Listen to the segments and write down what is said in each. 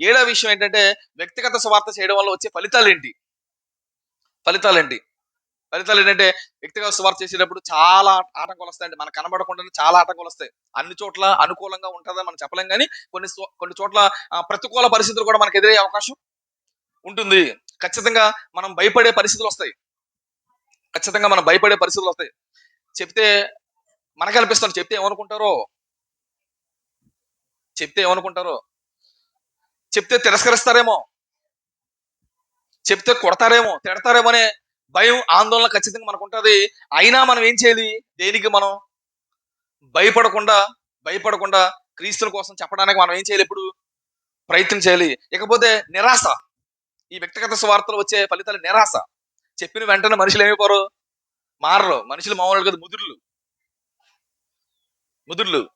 ఏడవ విషయం ఏంటంటే వ్యక్తిగత స్వార్థ చేయడం వల్ల వచ్చే ఫలితాలు ఏంటి? ఫలితాలు ఏంటి? ఫలితాలు ఏంటంటే వ్యక్తిగత స్వార్థ చేసేటప్పుడు చాలా ఆటంకాలు వస్తాయండి. మనకు కనబడకుండానే చాలా ఆటంకాలు వస్తాయి. అన్ని చోట్ల అనుకూలంగా ఉంటుందని మనం చెప్పలేం కానీ కొన్ని కొన్ని చోట్ల ప్రతికూల పరిస్థితులు కూడా మనకు ఎదురయ్యే అవకాశం ఉంటుంది. ఖచ్చితంగా మనం భయపడే పరిస్థితులు వస్తాయి. ఖచ్చితంగా మనం భయపడే పరిస్థితులు వస్తాయి. చెప్తే మనకు అనిపిస్తుంది చెప్తే ఏమనుకుంటారో? చెప్తే ఏమనుకుంటారో? చెప్తే తిరస్కరిస్తారేమో. చెప్తే కొడతారేమో తిడతారేమో అనే భయం ఆందోళన ఖచ్చితంగా మనకు ఉంటుంది అయినా మనం ఏం చేయాలి? దేనికి మనం భయపడకుండా భయపడకుండా క్రీస్తుల కోసం చెప్పడానికి మనం ఏం చేయాలి ఇప్పుడు? ప్రయత్నం చేయాలి. ఇకపోతే నిరాశ. ఈ వ్యక్తిగత స్వార్థలు వచ్చే ఫలితాలు నిరాశ. చెప్పిన వెంటనే మనుషులు ఏమైపోరు? మారరు. మనుషులు మామూలు కదా ముదురులు. ముదురులు.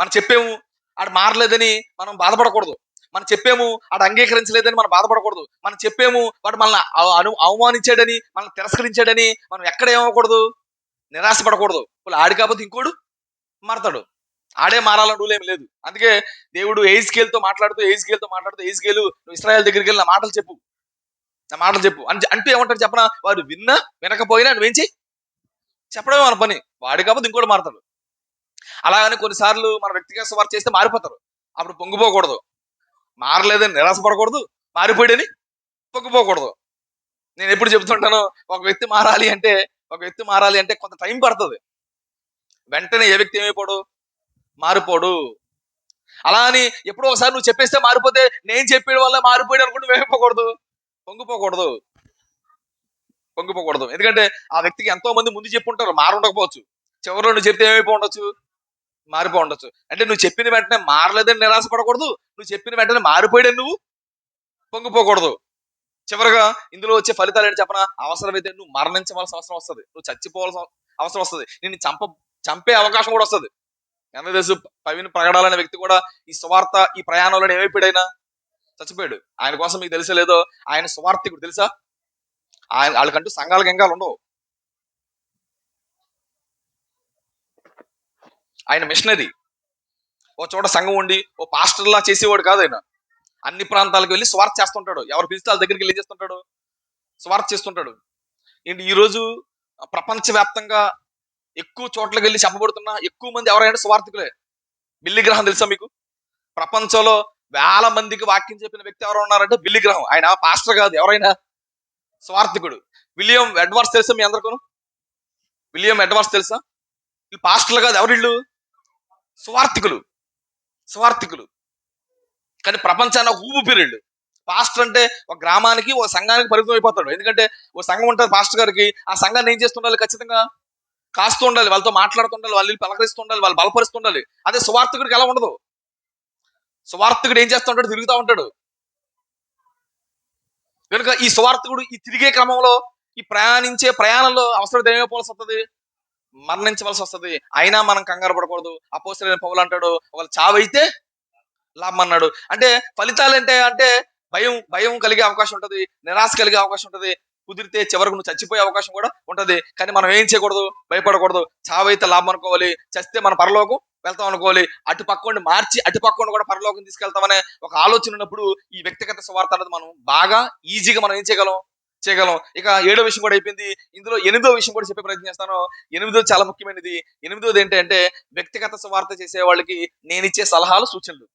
మనం చెప్పాము ఆడు మారలేదని మనం బాధపడకూడదు. మనం చెప్పాము వాడు అంగీకరించలేదని మనం బాధపడకూడదు. మనం చెప్పాము వాడు మనల్ని అను అవమానించాడని మనం తిరస్కరించాడని మనం ఎక్కడ ఏమవకూడదు నిరాశపడకూడదు. వాళ్ళు ఆడి కాకపోతే ఇంకోడు మారతాడు. ఆడే మారాలని రూల్ ఏమి లేదు. అందుకే దేవుడు ఏజ్తో మాట్లాడుతూ ఏజ్తో మాట్లాడుతూ ఏజ్కేలు నువ్వు ఇస్రాయల్ దగ్గరికి వెళ్ళి నా మాటలు చెప్పు. నా మాటలు చెప్పు. అని అంటూ ఏమంటారు చెప్పనా? వారు విన్నా వినకపోయినా నువ్వేం చెయ్యి చెప్పడమే మన పని. వాడి కాకపోతే ఇంకోటి మారతాడు. అలాగని కొన్నిసార్లు మన వ్యక్తిగత స్వార్థ చేస్తే మారిపోతారు. అప్పుడు పొంగిపోకూడదు. మారలేదని నిరాశపడకూడదు మారిపోయాడని పొంగిపోకూడదు నేను ఎప్పుడు చెప్తుంటాను ఒక వ్యక్తి మారాలి అంటే ఒక వ్యక్తి మారాలి అంటే కొంత టైం పడుతుంది. వెంటనే ఏ వ్యక్తి ఏమైపోడు? మారిపోడు. అలా అని ఎప్పుడో ఒకసారి నువ్వు చెప్పేస్తే మారిపోతే నేను చెప్పేయడం వల్ల మారిపోయాడు అనుకుంటే వేయకపోకూడదు పొంగిపోకూడదు. పొంగిపోకూడదు. ఎందుకంటే ఆ వ్యక్తికి ఎంతో మంది ముందు చెప్పుంటారు మారు ఉండకపోవచ్చు చివరిలో నువ్వు చెప్తే ఏమైపో ఉండొచ్చు? మారిపో ఉండొచ్చు. అంటే నువ్వు చెప్పిన వెంటనే మారలేదని నిరాశపడకూడదు నువ్వు చెప్పిన వెంటనే మారిపోయాడు నువ్వు? పొంగిపోకూడదు. చివరిగా ఇందులో వచ్చే ఫలితాలు ఏంటి చెప్పనా? అవసరమైతే నువ్వు మరణించవలసిన అవసరం వస్తుంది. నువ్వు చచ్చిపోవాల్సిన అవసరం వస్తుంది. నిన్ను చంప చంపే అవకాశం కూడా వస్తుంది. ఎంత తెలుసు ప్రగడాలనే వ్యక్తి కూడా ఈ స్వార్థ ఈ ప్రయాణంలో ఏమైపోయాడైనా? చచ్చిపోయాడు. ఆయన కోసం మీకు తెలుసా లేదో? ఆయన స్వార్థికుడు తెలుసా? ఆయన వాళ్ళకంటూ సంఘాలు గంగాలు ఉండవు. ఆయన మిషనరీ. ఓ చోట సంఘం ఉండి ఓ పాస్టర్లా చేసేవాడు కాదు ఆయన. అన్ని ప్రాంతాలకు వెళ్ళి స్వార్థ చేస్తుంటాడు. ఎవరు పిలిస్తే వాళ్ళ దగ్గరికి వెళ్ళి చేస్తుంటాడు? స్వార్థ చేస్తుంటాడు. ఏంటి ఈరోజు ప్రపంచవ్యాప్తంగా ఎక్కువ చోట్లకి వెళ్ళి చెప్పబడుతున్న ఎక్కువ మంది ఎవరైనా స్వార్థికులే? బిల్లి గ్రహం తెలుసా మీకు? ప్రపంచంలో వేల మందికి వాక్యం చెప్పిన వ్యక్తి ఎవరు ఉన్నారంటే బిల్లి గ్రహం ఆయన పాస్టర్ కాదు ఎవరైనా స్వార్థికుడు. విలియం ఎడ్వర్స్ తెలుసా మీ అందరికీ విలియం ఎడ్వర్స్ తెలుసా? వీళ్ళు పాస్టర్లు కాదు ఎవరిళ్ళు? స్వార్థికులు. స్వార్థికులు. కానీ ప్రపంచాన్ని ఒక ఊపిరిళ్ళు పాస్టర్ అంటే ఒక గ్రామానికి ఒక సంఘానికి పరిమితం అయిపోతాడు. ఎందుకంటే ఓ సంఘం ఉంటుంది పాస్టర్ గారికి. ఆ సంఘాన్ని ఏం చేస్తుండాలి ఖచ్చితంగా? కాస్తూ ఉండాలి. వాళ్ళతో మాట్లాడుతుండాలి వాళ్ళు పలకరిస్తూ ఉండాలి. వాళ్ళు బలపరుస్తుండాలి అదే స్వార్థకుడికి ఎలా ఉండదు? స్వార్థకుడు ఏం చేస్తూ ఉంటాడు? తిరుగుతూ ఉంటాడు. కనుక ఈ స్వార్థకుడు ఈ తిరిగే క్రమంలో ఈ ప్రయాణించే ప్రయాణంలో అవసరం ఏమైపోవాల్సి వస్తుంది? మరణించవలసి వస్తుంది. అయినా మనం కంగారు పడకూడదు. అపోసరైన పౌలు అంటాడు ఒకవేళ చావైతే లాభం అన్నాడు అంటే ఫలితాలు అంటే అంటే భయం భయం కలిగే అవకాశం ఉంటుంది. నిరాశ కలిగే అవకాశం ఉంటుంది. కుదిరితే చివరకు నువ్వు చచ్చిపోయే అవకాశం కూడా ఉంటది. కానీ మనం ఏం చేయకూడదు? భయపడకూడదు. చావైతే లాభం అనుకోవాలి. చస్తే మన పరలోకం వెళ్తాం అనుకోవాలి. అటు పక్కండి మార్చి అటు పక్కన కూడా పరలోకం తీసుకెళ్తామనే ఒక ఆలోచన ఉన్నప్పుడు ఈ వ్యక్తిగత స్వార్థ అనేది మనం బాగా ఈజీగా మనం ఏం చేయగలం? చేయగలం. ఇక ఏడో విషయం కూడా అయిపోయింది. ఇందులో ఎనిమిదో విషయం కూడా చెప్పే ప్రయత్నం చేస్తాను. ఎనిమిదో చాలా ముఖ్యమైనది. ఎనిమిదోది ఏంటంటే వ్యక్తిగత స్వార్థ చేసే వాళ్ళకి నేను ఇచ్చే సలహాలు సూచనలు.